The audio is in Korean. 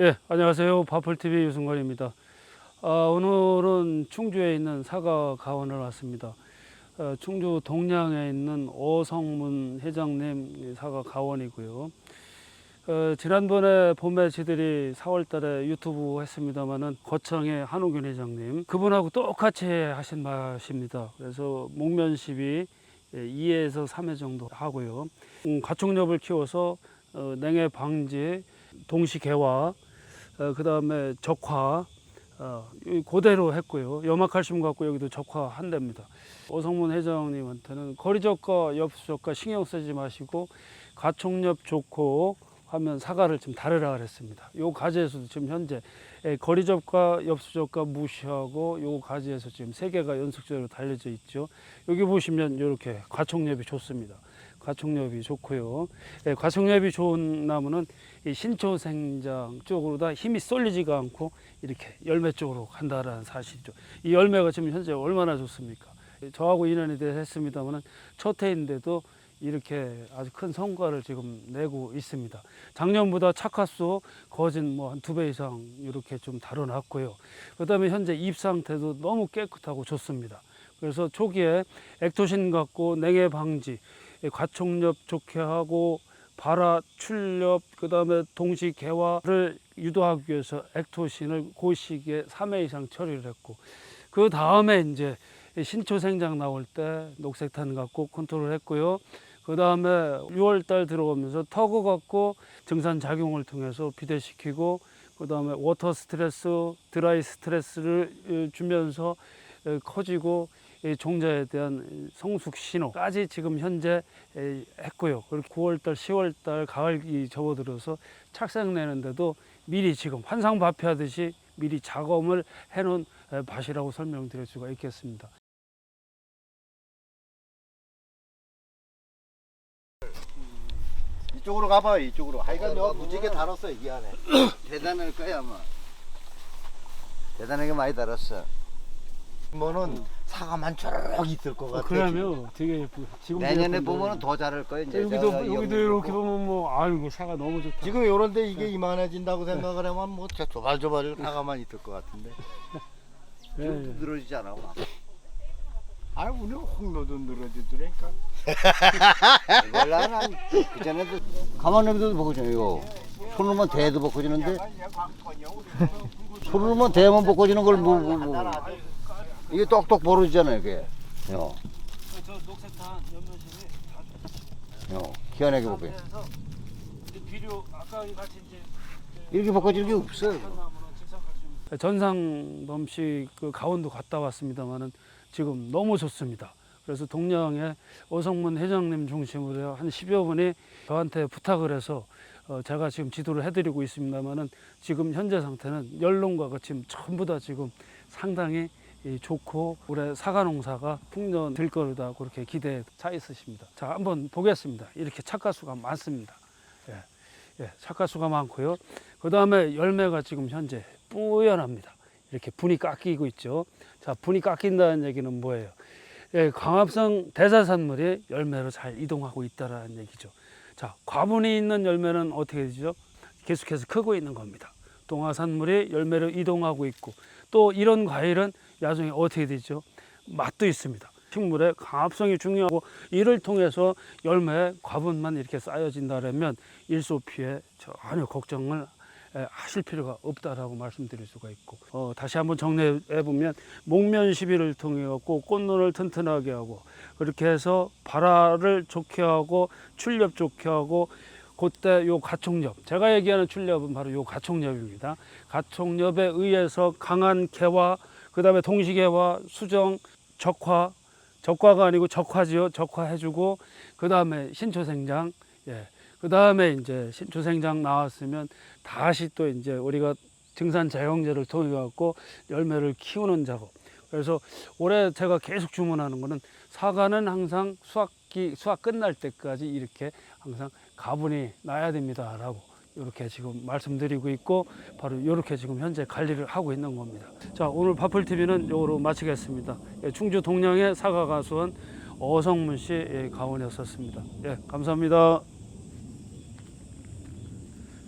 예, 안녕하세요. 바플TV 유승관입니다. 아, 오늘은 충주에 있는 사과 가원을 왔습니다. 어, 충주 동량에 있는 오성문 회장님 사과 가원이고요. 어, 지난번에 봄에 지들이 4월 달에 유튜브 했습니다마는 거창의 한우균 회장님 그분하고 똑같이 하신 맛입니다. 그래서 목면 시비 2회에서 3회 정도 하고요. 음, 가축렵을 키워서 어, 냉해 방지, 동시 개화, 어, 그 다음에 적화, 어, 이 그대로 했고요. 염화칼슘 갖고 여기도 적화한 됩니다. 오성문 회장님한테는 거리적과 엽수적과 신경 쓰지 마시고 가축렵 좋고 하면 사과를 좀 다르라 그랬습니다. 요 가지에서도 지금 현재 예, 거리접과 엽수접과 무시하고 요 가지에서 지금 세 개가 연속적으로 달려져 있죠. 여기 보시면 이렇게 과촉엽이 좋습니다. 과촉엽이 좋고요. 예, 과촉엽이 좋은 나무는 이 신초 생장 쪽으로 다 힘이 쏠리지가 않고 이렇게 열매 쪽으로 간다라는 사실이죠. 이 열매가 지금 현재 얼마나 좋습니까? 저하고 인연이 돼서 했습니다만은 첫 해인데도 이렇게 아주 큰 성과를 지금 내고 있습니다. 작년보다 착화수 거진 뭐 한 두 배 이상 이렇게 좀 다뤄놨고요. 그 다음에 현재 잎 상태도 너무 깨끗하고 좋습니다. 그래서 초기에 액토신 갖고 냉해 방지, 과촉엽 좋게 하고 발화, 출렵, 그다음에 동시 개화를 유도하기 위해서 액토신을 그 시기에 3회 이상 처리를 했고 그 다음에 이제 신초 생장 나올 때 녹색탄 갖고 컨트롤 했고요. 그 다음에 6월 달 들어오면서 터그 갖고 증산 작용을 통해서 비대시키고 그 다음에 워터 스트레스, 드라이 스트레스를 주면서 커지고 이 종자에 대한 성숙 신호까지 지금 현재 했고요. 그리고 9월 달, 10월 달 가을이 접어들어서 착색 내는데도 미리 지금 환상 발표하듯이 미리 작업을 해놓은 밭이라고 설명드릴 수가 있겠습니다. 이쪽으로 가봐 이쪽으로 하여간 내가 무지개 달았어 이 안에 대단할 거야 아마 대단하게 많이 달았어 보면은 사과만 쭉 있을 것 같아 그러면 되게 예쁘. 지금 내년에 보면은 더 자랄 거야 이제 여기도 여기도 여기 이렇게. 보면 뭐 아이고 사과 너무 좋다. 지금 요런데 이게 이만해진다고 생각을 하면 뭐 진짜 조발조발 사과만 있을 것 같은데 예, 좀 예. 늘어지지 않아 막. 아 우리 홍로도 늘어지더라니까 원래 한그 전에도 가만 놈도 벗겨져 이거 손으로만 대도 벗겨지는데 손으로만 대만 벗겨지는 걸뭐 뭐, 뭐. 이게 똑똑 벌어지잖아 이게. 요, 저 녹색탄 연면실이 다 요, 희한하게 상태에서 이제 비료 아까 같이 이제 이렇게 벗겨지는 게 없어 전상범 씨그 가원도 갔다 왔습니다만은 지금 너무 좋습니다. 그래서 동양의 오성문 회장님 중심으로 한 10여 분이 저한테 부탁을 해서 어, 제가 지금 지도를 해드리고 있습니다만은 지금 현재 상태는 연롱과가 지금 전부 다 지금 상당히 이 좋고 올해 사과 농사가 풍년 될 거다 그렇게 기대에 차 있으십니다. 자 한번 보겠습니다. 이렇게 착가수가 많습니다. 예, 예, 착가수가 많고요. 그 다음에 열매가 지금 현재 뿌연합니다. 이렇게 분이 깎이고 있죠. 자, 분이 깎인다는 얘기는 뭐예요? 예, 광합성 대사산물이 열매로 잘 이동하고 있다라는 얘기죠. 자, 과분이 있는 열매는 어떻게 되죠? 계속해서 크고 있는 겁니다. 동화산물이 열매로 이동하고 있고 또 이런 과일은 나중에 어떻게 되죠? 맛도 있습니다. 식물의 강합성이 중요하고 이를 통해서 열매 과분만 이렇게 쌓여진다면 일소 피해 전혀 걱정을 에, 하실 필요가 없다라고 말씀드릴 수가 있고 어, 다시 한번 정리해 보면 목면 시비를 통해 갖고 꽃눈을 튼튼하게 하고 그렇게 해서 발화를 좋게 하고 출렵 좋게 하고 그때 요 가촉엽 제가 얘기하는 출렵은 바로 요 가촉엽입니다 가촉엽에 의해서 강한 개화 그 다음에 동시개화 수정 적화 적화가 아니고 적화지요 적화해주고 그 다음에 신초생장 예. 그 다음에 이제 신초생장 나왔으면 다시 또 이제 우리가 증산 재형제를 통해 갖고 열매를 키우는 작업. 그래서 올해 제가 계속 주문하는 거는 사과는 항상 수확기 수확 끝날 때까지 이렇게 항상 가분이 나야 됩니다라고 이렇게 지금 말씀드리고 있고 바로 이렇게 지금 현재 관리를 하고 있는 겁니다. 자 오늘 바플 TV는 요로 마치겠습니다. 예, 충주 동량의 사과 가수원 어성문 씨 예, 가원이었었습니다. 예 감사합니다.